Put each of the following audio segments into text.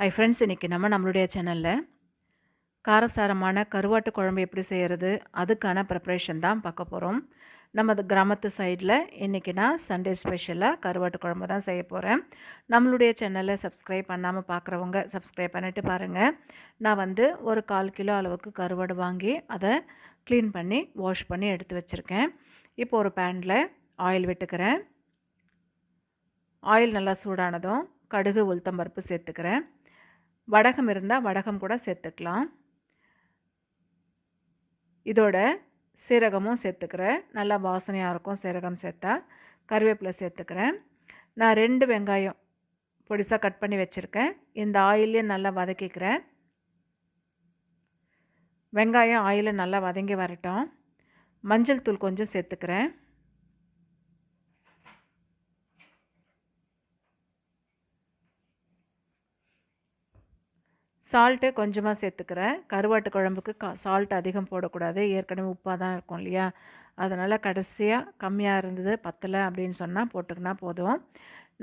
Hi friends இன்றைக்கி நம்ம நம்மளுடைய சேனலில் காரசாரமான கருவாட்டு குழம்பு எப்படி செய்கிறது அதுக்கான ப்ரிப்ரேஷன் தான் பார்க்க போகிறோம் நமது கிராமத்து சைடில் இன்றைக்கி நான் சண்டே ஸ்பெஷலாக கருவாட்டு குழம்பு தான் செய்ய போகிறேன் நம்மளுடைய சேனலை சப்ஸ்கிரைப் பண்ணாமல் பார்க்குறவங்க சப்ஸ்கிரைப் பண்ணிவிட்டு பாருங்கள் நான் வந்து ஒரு கால் கிலோ அளவுக்கு கருவாடு வாங்கி அதை க்ளீன் பண்ணி வாஷ் பண்ணி எடுத்து வச்சுருக்கேன். இப்போ ஒரு பேனில் ஆயில் விட்டுக்கிறேன். ஆயில் நல்லா சூடானதும் கடுகு உளுத்தம்பருப்பு சேர்த்துக்கிறேன். வடகம் இருந்தால் வடகம் கூட சேர்த்துக்கலாம். இதோட சீரகமும் சேர்த்துக்கிறேன். நல்லா வாசனையாக இருக்கும் சீரகம் சேர்த்தா. கருவேப்பிலை சேர்த்துக்கிறேன். நான் ரெண்டு வெங்காயம் பொடிசாக கட் பண்ணி வச்சுருக்கேன். இந்த ஆயிலே நல்லா வதக்கிக்கிறேன். வெங்காயம் ஆயிலை நல்லா வதங்கி வரட்டும். மஞ்சள் தூள் கொஞ்சம் சேர்த்துக்கிறேன். சால்ட்டு கொஞ்சமாக சேர்த்துக்கிறேன். கருவாட்டு குழம்புக்கு கா சால்ட் அதிகம் போடக்கூடாது. ஏற்கனவே உப்பாக தான் இருக்கும் இல்லையா? அதனால் கடைசியாக கம்மியாக இருந்தது பத்தலை அப்படின்னு சொன்னால் போட்டுக்கினா போதும்.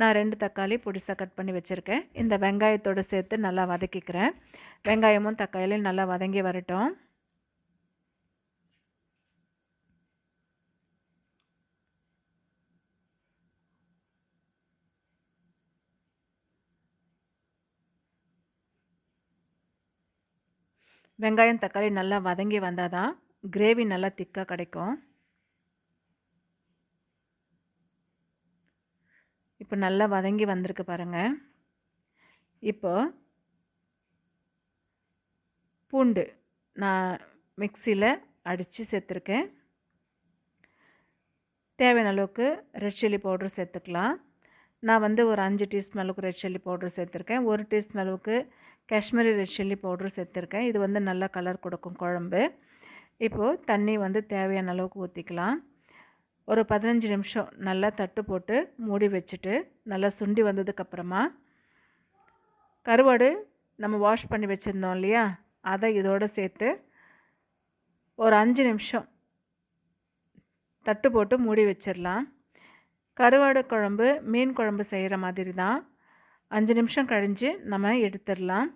நான் ரெண்டு தக்காளி பொடிசாக கட் பண்ணி வச்சுருக்கேன். இந்த வெங்காயத்தோடு சேர்த்து நல்லா வதக்கிக்கிறேன். வெங்காயமும் தக்காளியும் நல்லா வதங்கி வரட்டும். வெங்காயம் தக்காளி நல்லா வதங்கி வந்தால் தான் கிரேவி நல்லா திக்காக கிடைக்கும். இப்போ நல்லா வதங்கி வந்திருக்கு பாருங்கள் இப்போ பூண்டு நான் மிக்சியில் அடித்து சேர்த்துருக்கேன். தேவையான அளவுக்கு ரெட் சில்லி பவுட்ரு சேர்த்துக்கலாம். நான் வந்து ஒரு அஞ்சு டீஸ்பூன் அளவுக்கு ரெட் சில்லி பவுட்ரு சேர்த்துருக்கேன். ஒரு டீஸ்பூன் அளவுக்கு காஷ்மீரி ரெட் சில்லி பவுட்ரு சேர்த்துருக்கேன். இது வந்து நல்லா கலர் கொடுக்கும் குழம்பு. இப்போது தண்ணி வந்து தேவையான அளவுக்கு ஊற்றிக்கலாம் ஒரு பதினஞ்சு நிமிஷம் நல்லா தட்டு போட்டு மூடி வச்சுட்டு நல்லா சுண்டி வந்ததுக்கப்புறமா கருவாடு நம்ம வாஷ் பண்ணி வச்சுருந்தோம் இல்லையா? அதை இதோடு சேர்த்து ஒரு அஞ்சு நிமிஷம் தட்டு போட்டு மூடி வச்சிடலாம். கருவாடு குழம்பு மீன் குழம்பு செய்கிற மாதிரி தான் அஞ்சு நிமிஷம் கழிஞ்சு நம்ம எடுத்துடலாம்.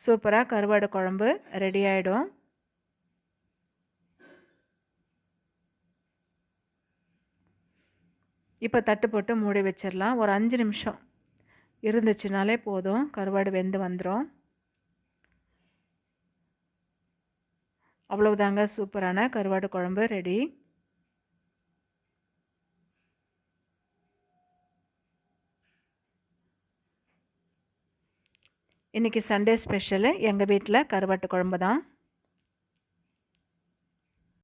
சூப்பராக கருவாடு குழம்பு ரெடி ஆகிடும் இப்போ தட்டு போட்டு மூடி வச்சிடலாம். ஒரு அஞ்சு நிமிஷம் இருந்துச்சுனாலே போதும். கருவாடு வெந்து வந்துடும் அவ்வளவுதாங்க சூப்பரான கருவாடு குழம்பு ரெடி இன்றைக்கி சண்டே ஸ்பெஷலு எங்கள் வீட்டில் கருவாட்டு குழம்பு தான்